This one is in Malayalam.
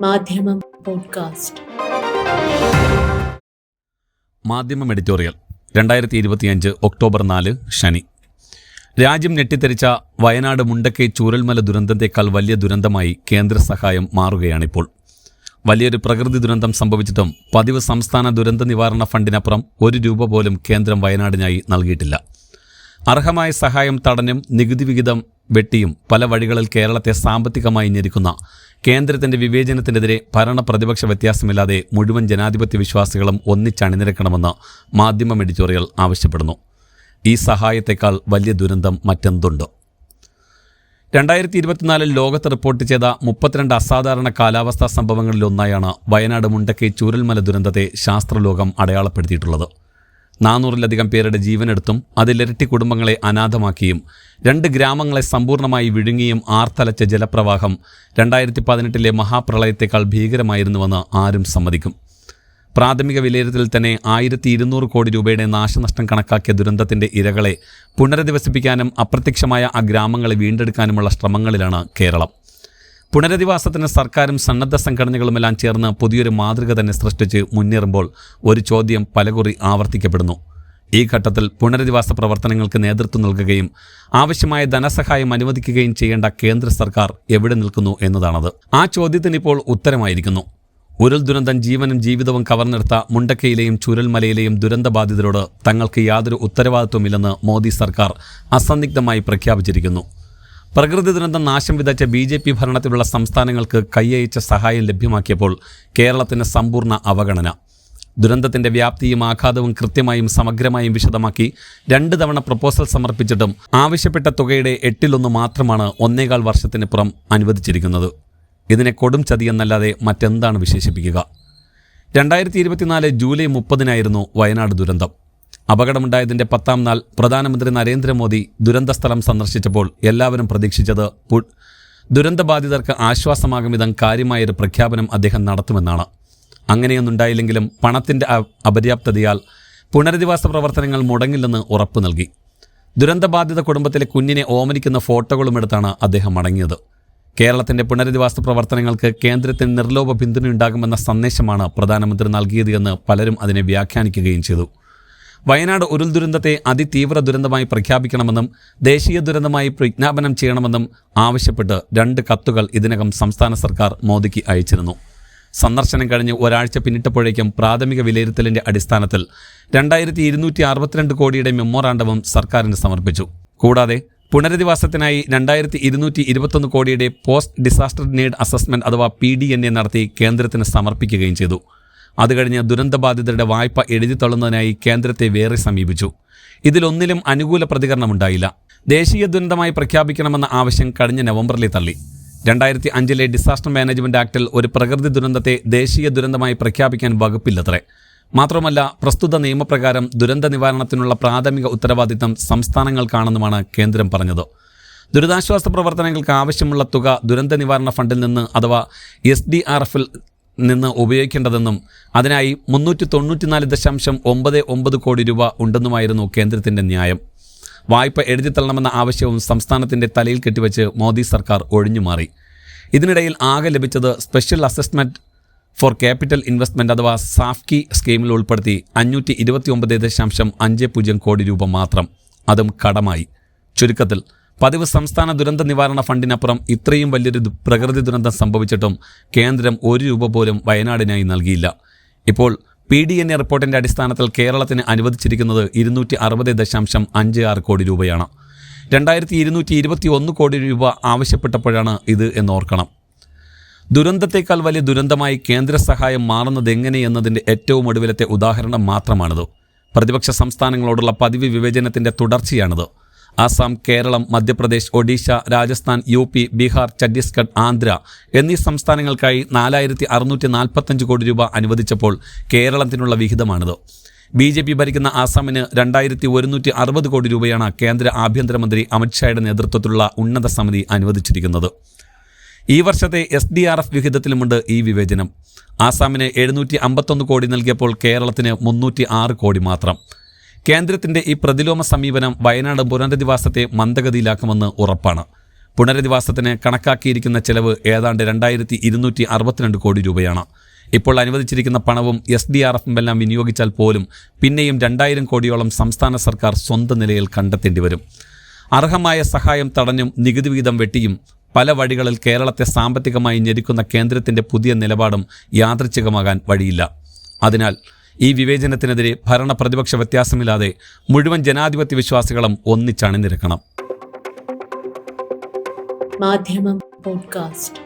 മാധ്യമം പോഡ്കാസ്റ്റ്. മാധ്യമം എഡിറ്റോറിയൽ രണ്ടായിരത്തി ഇരുപത്തിയഞ്ച് ഒക്ടോബർ നാല് ശനി. രാജ്യം ഞെട്ടിത്തെറിച്ച വയനാട് മുണ്ടക്കൈ ചൂരൽമല ദുരന്തത്തേക്കാൾ വലിയ ദുരന്തമായി കേന്ദ്ര സഹായം മാറുകയാണിപ്പോൾ. വലിയൊരു പ്രകൃതി ദുരന്തം സംഭവിച്ചിട്ടും പതിവ് സംസ്ഥാന ദുരന്ത നിവാരണ ഫണ്ടിനപ്പുറം ഒരു രൂപ പോലും കേന്ദ്രം വയനാടിനായി നൽകിയിട്ടില്ല. അർഹമായ സഹായം തടഞ്ഞും നികുതി വിഹിതം വെട്ടിയും പല വഴികളിൽ കേരളത്തെ സാമ്പത്തികമായി ഞെരുക്കുന്ന കേന്ദ്രത്തിന്റെ വിവേചനത്തിനെതിരെ ഭരണ പ്രതിപക്ഷ വ്യത്യാസമില്ലാതെ മുഴുവൻ ജനാധിപത്യ വിശ്വാസികളും ഒന്നിച്ചണിനിരക്കണമെന്ന് മാധ്യമം എഡിറ്റോറിയൽ ആവശ്യപ്പെടുന്നു. ഈ സഹായത്തെക്കാൾ വലിയ ദുരന്തം മറ്റെന്തുണ്ട്? രണ്ടായിരത്തി ഇരുപത്തിനാലിൽ ലോകത്ത് റിപ്പോർട്ട് ചെയ്ത മുപ്പത്തിരണ്ട് അസാധാരണ കാലാവസ്ഥാ സംഭവങ്ങളിലൊന്നായാണ് വയനാട് മുണ്ടക്കൈ ചൂരൽമല ദുരന്തത്തെ ശാസ്ത്രലോകം അടയാളപ്പെടുത്തിയിട്ടുള്ളത്. നാനൂറിലധികം പേരുടെ ജീവനെടുത്തും അതിലിരട്ടി കുടുംബങ്ങളെ അനാഥമാക്കിയും രണ്ട് ഗ്രാമങ്ങളെ സമ്പൂർണമായി വിഴുങ്ങിയും ആർത്തലച്ച ജലപ്രവാഹം രണ്ടായിരത്തി പതിനെട്ടിലെ മഹാപ്രളയത്തെക്കാൾ ഭീകരമായിരുന്നുവെന്ന് ആരും സമ്മതിക്കും. പ്രാഥമിക വിലയിരുത്തലിൽ തന്നെ ആയിരത്തി ഇരുന്നൂറ് കോടി രൂപയുടെ നാശനഷ്ടം കണക്കാക്കിയ ദുരന്തത്തിന്റെ ഇരകളെ പുനരധിവസിപ്പിക്കാനും അപ്രത്യക്ഷമായ ആ ഗ്രാമങ്ങളെ വീണ്ടെടുക്കാനുമുള്ള ശ്രമങ്ങളിലാണ് കേരളം. പുനരധിവാസത്തിന് സർക്കാരും സന്നദ്ധ സംഘടനകളുമെല്ലാം ചേർന്ന് പുതിയൊരു മാതൃക തന്നെ സൃഷ്ടിച്ച് മുന്നേറുമ്പോൾ ഒരു ചോദ്യം പലകുറി ആവർത്തിക്കപ്പെടുന്നു. ഈ ഘട്ടത്തിൽ പുനരധിവാസ പ്രവർത്തനങ്ങൾക്ക് നേതൃത്വം നൽകുകയും ആവശ്യമായ ധനസഹായം അനുവദിക്കുകയും ചെയ്യേണ്ട കേന്ദ്ര സർക്കാർ എവിടെ നിൽക്കുന്നു എന്നതാണത്. ആ ചോദ്യത്തിന് ഇപ്പോൾ ഉത്തരമായിരിക്കുന്നു. ഉരുൾ ദുരന്തം ജീവനും ജീവിതവും കവർന്നെടുത്ത മുണ്ടക്കയിലെയും ചുരൽമലയിലെയും ദുരന്തബാധിതരോട് തങ്ങൾക്ക് യാതൊരു ഉത്തരവാദിത്വമില്ലെന്ന് മോദി സർക്കാർ അസന്നിഗ്ധമായി പ്രഖ്യാപിച്ചിരിക്കുന്നു. പ്രകൃതി ദുരന്തം നാശം വിതച്ച ബി ജെ പി ഭരണത്തിലുള്ള സംസ്ഥാനങ്ങൾക്ക് കൈയയച്ച സഹായം ലഭ്യമാക്കിയപ്പോൾ കേരളത്തിന് സമ്പൂർണ അവഗണന. ദുരന്തത്തിന്റെ വ്യാപ്തിയും ആഘാതവും കൃത്യമായും സമഗ്രമായും വിശദമാക്കി രണ്ട് തവണ പ്രപ്പോസൽ സമർപ്പിച്ചിട്ടും ആവശ്യപ്പെട്ട തുകയുടെ എട്ടിലൊന്ന് മാത്രമാണ് ഒന്നേകാൽ വർഷത്തിനിപ്പുറം അനുവദിച്ചിരിക്കുന്നത്. ഇതിനെ കൊടും ചതിയെന്നല്ലാതെ മറ്റെന്താണ് വിശേഷിപ്പിക്കുക? രണ്ടായിരത്തി ഇരുപത്തിനാല് ജൂലൈ മുപ്പതിനായിരുന്നു വയനാട് ദുരന്തം. അപകടമുണ്ടായതിന്റെ പത്താം നാൾ പ്രധാനമന്ത്രി നരേന്ദ്രമോദി ദുരന്തസ്ഥലം സന്ദർശിച്ചപ്പോൾ എല്ലാവരും പ്രതീക്ഷിച്ചത് ദുരന്തബാധിതർക്ക് ആശ്വാസമാകും വിധം കാര്യമായൊരു പ്രഖ്യാപനം അദ്ദേഹം നടത്തുമെന്നാണ്. അങ്ങനെയൊന്നുണ്ടായില്ലെങ്കിലും പണത്തിന്റെ അപര്യാപ്തതയാൽ പുനരധിവാസ പ്രവർത്തനങ്ങൾ മുടങ്ങില്ലെന്ന് ഉറപ്പു നൽകി. ദുരന്തബാധിത കുടുംബത്തിലെ കുഞ്ഞിനെ ഓമനിക്കുന്ന ഫോട്ടോകളും എടുത്താണ് അദ്ദേഹം മടങ്ങിയത് കേരളത്തിന്റെ പുനരധിവാസ പ്രവർത്തനങ്ങൾക്ക് കേന്ദ്രത്തിന് നിർലോഭ പിന്തുണയുണ്ടാകുമെന്ന സന്ദേശമാണ് പ്രധാനമന്ത്രി നൽകിയത് എന്ന് പലരും അതിനെ വ്യാഖ്യാനിക്കുകയും ചെയ്തു. വയനാട് ഉരുൾ ദുരന്തത്തെ അതിതീവ്ര ദുരന്തമായി പ്രഖ്യാപിക്കണമെന്നും ദേശീയ ദുരന്തമായി വിജ്ഞാപനം ചെയ്യണമെന്നും ആവശ്യപ്പെട്ട് രണ്ട് കത്തുകൾ ഇതിനകം സംസ്ഥാന സർക്കാർ മോദിക്ക് അയച്ചിരുന്നു. സന്ദർശനം കഴിഞ്ഞ് ഒരാഴ്ച പിന്നിട്ടപ്പോഴേക്കും പ്രാഥമിക വിലയിരുത്തലിന്റെ അടിസ്ഥാനത്തിൽ രണ്ടായിരത്തി ഇരുന്നൂറ്റി അറുപത്തിരണ്ട് കോടിയുടെ മെമ്മോറാണ്ടവും സർക്കാരിന് സമർപ്പിച്ചു. കൂടാതെ പുനരധിവാസത്തിനായി രണ്ടായിരത്തി ഇരുന്നൂറ്റി ഇരുപത്തൊന്ന് കോടിയുടെ പോസ്റ്റ് ഡിസാസ്റ്റർ നീഡ് അസസ്മെന്റ് അഥവാ പി ഡി എൻ എ നടത്തി കേന്ദ്രത്തിന് സമർപ്പിക്കുകയും ചെയ്തു. അത് കഴിഞ്ഞ് ദുരന്തബാധിതരുടെ വായ്പ എഴുതി തള്ളുന്നതിനായി കേന്ദ്രത്തെ വേറെ സമീപിച്ചു. ഇതിലൊന്നിലും അനുകൂല പ്രതികരണമുണ്ടായില്ല ദേശീയ ദുരന്തമായി പ്രഖ്യാപിക്കണമെന്ന ആവശ്യം കഴിഞ്ഞ നവംബറിലെ തള്ളി. രണ്ടായിരത്തി അഞ്ചിലെ ഡിസാസ്റ്റർ മാനേജ്മെന്റ് ആക്ടിൽ ഒരു പ്രകൃതി ദുരന്തത്തെ ദേശീയ ദുരന്തമായി പ്രഖ്യാപിക്കാൻ വകുപ്പില്ലത്രേ. മാത്രമല്ല പ്രസ്തുത നിയമപ്രകാരം ദുരന്ത നിവാരണത്തിനുള്ള പ്രാഥമിക ഉത്തരവാദിത്തം സംസ്ഥാനങ്ങൾക്കാണെന്നുമാണ് കേന്ദ്രം പറഞ്ഞത്. ദുരിതാശ്വാസ പ്രവർത്തനങ്ങൾക്ക് ആവശ്യമുള്ള തുക ദുരന്ത നിവാരണ ഫണ്ടിൽ നിന്ന് അഥവാ എസ് ഡി ആർ എഫിൽ നിന്ന് ഉപയോഗിക്കേണ്ടതെന്നും അതിനായി മുന്നൂറ്റി തൊണ്ണൂറ്റിനാല് ദശാംശം ഒമ്പത് ഒമ്പത് കോടി രൂപ ഉണ്ടെന്നുമായിരുന്നു കേന്ദ്രത്തിന്റെ ന്യായം. വായ്പ എഴുതിത്തള്ളണമെന്ന ആവശ്യവും സംസ്ഥാനത്തിന്റെ തലയിൽ കെട്ടിവെച്ച് മോദി സർക്കാർ ഒഴിഞ്ഞുമാറി. ഇതിനിടയിൽ ആകെ ലഭിച്ചത് special assessment for capital investment അഥവാ സാഫ്കി സ്കീമിൽ ഉൾപ്പെടുത്തി അഞ്ഞൂറ്റി ഇരുപത്തി ഒമ്പത് ദശാംശം അഞ്ച് പൂജ്യം കോടി രൂപ മാത്രം. അതും കടമായി. ചുരുക്കത്തിൽ പതിവ് സംസ്ഥാന ദുരന്ത നിവാരണ ഫണ്ടിനപ്പുറം ഇത്രയും വലിയൊരു പ്രകൃതി ദുരന്തം സംഭവിച്ചിട്ടും കേന്ദ്രം ഒരു രൂപ പോലും വയനാടിനായി നൽകിയില്ല. ഇപ്പോൾ പി ഡി എൻ എ റിപ്പോർട്ടിന്റെ അടിസ്ഥാനത്തിൽ കേരളത്തിന് അനുവദിച്ചിരിക്കുന്നത് ഇരുന്നൂറ്റി അറുപത് ദശാംശം അഞ്ച് ആറ് കോടി രൂപയാണ്. രണ്ടായിരത്തി ഇരുന്നൂറ്റി ഇരുപത്തി ഒന്ന് കോടി രൂപ ആവശ്യപ്പെട്ടപ്പോഴാണ് ഇത് എന്നോർക്കണം. ദുരന്തത്തേക്കാൾ വലിയ ദുരന്തമായി കേന്ദ്ര സഹായം മാറുന്നത് എങ്ങനെയെന്നതിന്റെ ഏറ്റവും ഒടുവിലത്തെ ഉദാഹരണം മാത്രമാണിത്. പ്രതിപക്ഷ സംസ്ഥാനങ്ങളോടുള്ള പതിവ് വിവേചനത്തിന്റെ തുടർച്ചയാണിത്. ആസാം കേരളം മധ്യപ്രദേശ് ഒഡീഷ രാജസ്ഥാൻ യു പി ബീഹാർ ഛത്തീസ്ഗഡ് ആന്ധ്ര എന്നീ സംസ്ഥാനങ്ങൾക്കായി നാലായിരത്തി അറുന്നൂറ്റി നാൽപ്പത്തഞ്ച് കോടി രൂപ അനുവദിച്ചപ്പോൾ കേരളത്തിനുള്ള വിഹിതമാണിത്. ബി ജെ പി ഭരിക്കുന്ന ആസാമിന് രണ്ടായിരത്തി ഒരുന്നൂറ്റി അറുപത് കോടി രൂപയാണ് കേന്ദ്ര ആഭ്യന്തരമന്ത്രി അമിത്ഷായുടെ നേതൃത്വത്തിലുള്ള ഉന്നത സമിതി അനുവദിച്ചിരിക്കുന്നത്. ഈ വർഷത്തെ എസ് ഡി ആർ എഫ് വിഹിതത്തിലുമുണ്ട് ഈ വിവേചനം. ആസാമിന് എഴുന്നൂറ്റി അമ്പത്തൊന്ന് കോടി നൽകിയപ്പോൾ കേരളത്തിന് മുന്നൂറ്റി ആറ് കോടി മാത്രം. കേന്ദ്രത്തിന്റെ ഈ പ്രതിലോമ സമീപനം വയനാട് പുനരധിവാസത്തെ മന്ദഗതിയിലാക്കുമെന്ന് ഉറപ്പാണ്. പുനരധിവാസത്തിന് കണക്കാക്കിയിരിക്കുന്ന ചെലവ് ഏതാണ്ട് രണ്ടായിരത്തി ഇരുന്നൂറ്റി അറുപത്തിരണ്ട് കോടി രൂപയാണ്. ഇപ്പോൾ അനുവദിച്ചിരിക്കുന്ന പണവും എസ് ഡി ആർ എഫും എല്ലാം വിനിയോഗിച്ചാൽ പോലും പിന്നെയും രണ്ടായിരം കോടിയോളം സംസ്ഥാന സർക്കാർ സ്വന്തം നിലയിൽ കണ്ടെത്തേണ്ടി വരും. അർഹമായ സഹായം തടഞ്ഞും നികുതി വിഹിതം വെട്ടിയും പല വഴികളിൽ കേരളത്തെ സാമ്പത്തികമായി ഞെരുക്കുന്ന കേന്ദ്രത്തിന്റെ പുതിയ നിലപാടും യാദൃച്ഛികമാകാൻ വഴിയില്ല. അതിനാൽ ഈ വിവേചനത്തിനെതിരെ ഭരണ പ്രതിപക്ഷ വ്യത്യാസമില്ലാതെ മുഴുവൻ ജനാധിപത്യ വിശ്വാസികളും ഒന്നിച്ചണിനിരക്കണം മാധ്യമം പോഡ്കാസ്റ്റ്.